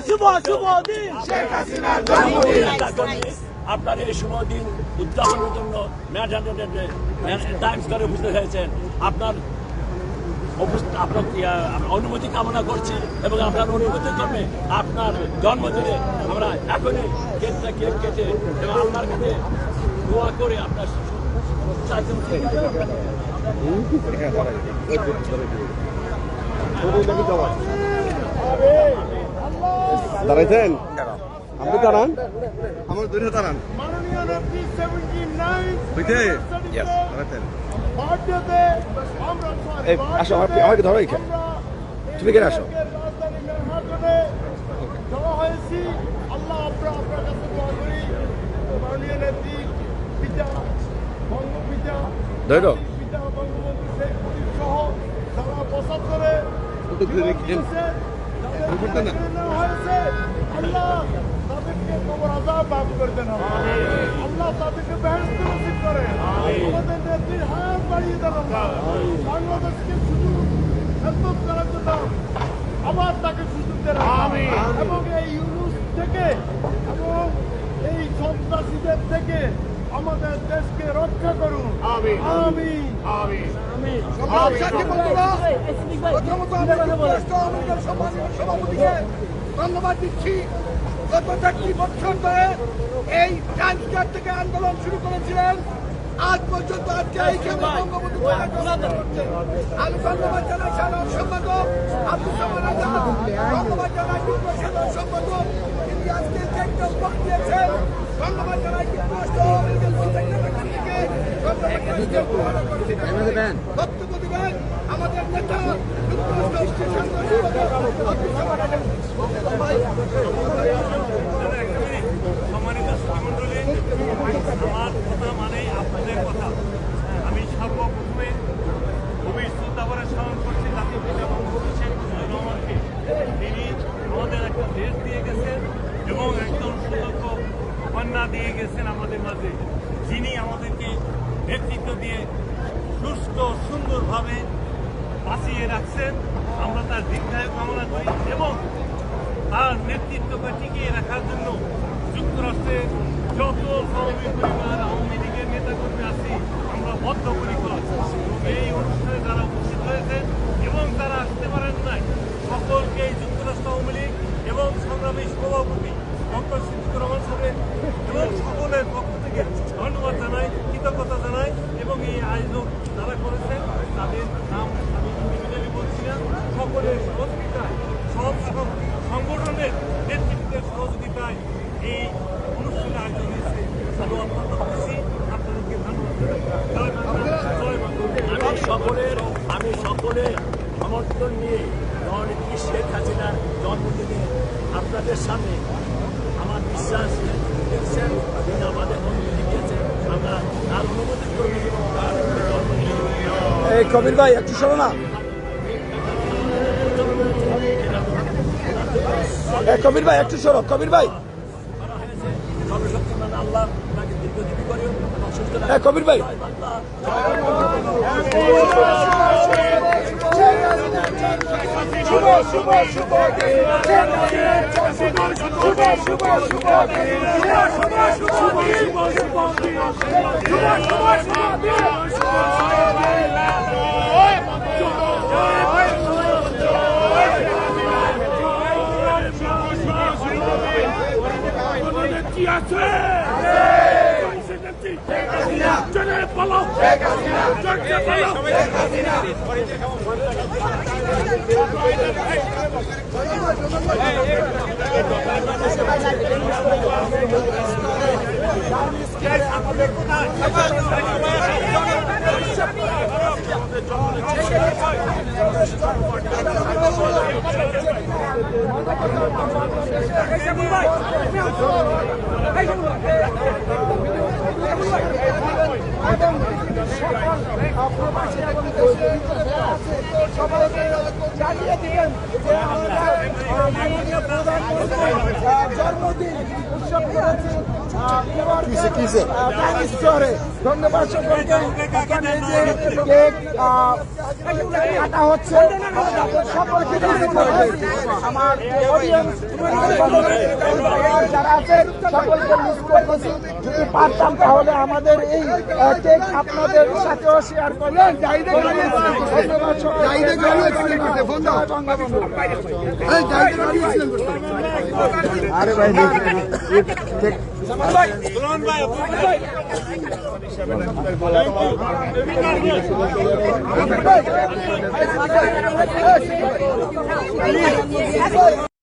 শুভ শুভ দিন আপনার এই শুভ দিন উদযাপনের জন্য টাইমস করে উপস্থিত হয়েছেন আপনার উপস্থিত- আপনার অনুমতি কামনা করছি এবং আপনার অনুমতি ক্রমে আপনার জন্মদিনে আমরা এখনই কেকটা কেক কেটে এবং আপনার কাছে দোয়া করে আপনার দাঁড়াইছেন? আপনি দাঁড়ান। আমার দূরে দাঁড়ান। মাননীয় নেত্রী 79 বুঝতে আসো, আমাকে ধরো এখানে। তুমি আসো। আল্লাহ তাদেরকে কবর আজাব মাফ করে দেন আল্লাহ তাদেরকে বেহেস্ত নসিব করে আমাদের নেত্রীর হায়াত বাড়িয়ে দেন আল্লাহ বাংলাদেশকে শুধু খেদমত করার জন্য আবার তাকে সুযোগ দেন এবং এই ইউনুস থেকে এবং এই সন্ত্রাসীদের থেকে আমাদের দেশকে রক্ষা করুন আমি আমি প্রথমত সভাপতিকে ধন্যবাদ দিচ্ছি। গত চারটি বছর ধরে এই টাইমস থেকে আন্দোলন শুরু করেছিলেন। আজ পর্যন্ত আজকে এইখানে বঙ্গবন্ধু আমি ধন্যবাদ জানাই সম্পাদক আব্দুল আজাদ ধন্যবাদ জানাই যুগ্ম সাধারণ সম্পাদক তিনি আজকে যে একটা উদ্যোগ দিয়েছেন ধন্যবাদ জানাই যুক্তরাষ্ট্র আমেরিকান সোসাইটির থেকে ধন্যবাদ জানাই বক্তব্য দিবেন আমাদের আমার কথা মানে আপনাদের কথা আমি সর্বপ্রথমে স্মরণ করছি জাতীয় পিতা বঙ্গবন্ধু তিনি আমাদের একটা দেশ দিয়ে গেছেন এবং একজন সুযোগ্য দিয়ে গেছেন আমাদের মাঝে যিনি আমাদেরকে নেতৃত্ব দিয়ে সুস্থ, সুন্দরভাবে বাঁচিয়ে রাখছেন। আমরা তার দীর্ঘায়ু কামনা করি এবং তার নেতৃত্বকে টিকিয়ে রাখার জন্য যুক্তরাষ্ট্রের যত আওয়ামী পরিবার, আওয়ামী লীগের নেতাকর্মী আছি, আমরা বদ্ধপরিকর। এই অনুষ্ঠানে যারা উপস্থিত হয়েছেন এবং তারা আসতে পারেন নাই, সকলকে যুক্তরাষ্ট্র আওয়ামী লীগ এবং সংগ্রামী সভাপতি ডক্টর সিদ্দিকুর রহমান সাহেব এবং সকলের পক্ষ সকলের আমি সকলের সমর্থন নিয়ে জননেত্রী শেখ হাসিনার জন্মদিনে আপনাদের সামনে আমার বিশ্বাস দেখছেন তিনি আমাদের অনুমতি দিয়েছেন আমরা তার অনুমতি করি এবং তার জন্মদিনে। এই কবির ভাই একটু শোনো না। কবির ভাই একটু সরো কবির ভাই। হয়েছে। সর্বশক্তিমান আল্লাহ তাকে দীর্ঘজীবী করে এবং সুস্থ এই কবির ভাই জয় Hey, সবাইকে জানিয়ে দিবেন যে আমরা মাননীয় প্রধানমন্ত্রীর জন্মদিন উৎসব করেছি কিসে কিসে ধন্যবাদ সকলকে কেক কাটা হচ্ছে সকলকে। আমার অডিয়েন্স যারা সকলকে মিস করতেছি যদি পারতাম তাহলে আমাদের এই কেক আপনাদের সাথেও শেয়ার করবেন ধন্যবাদ। আরে ভাই দুলন ভাই Hey!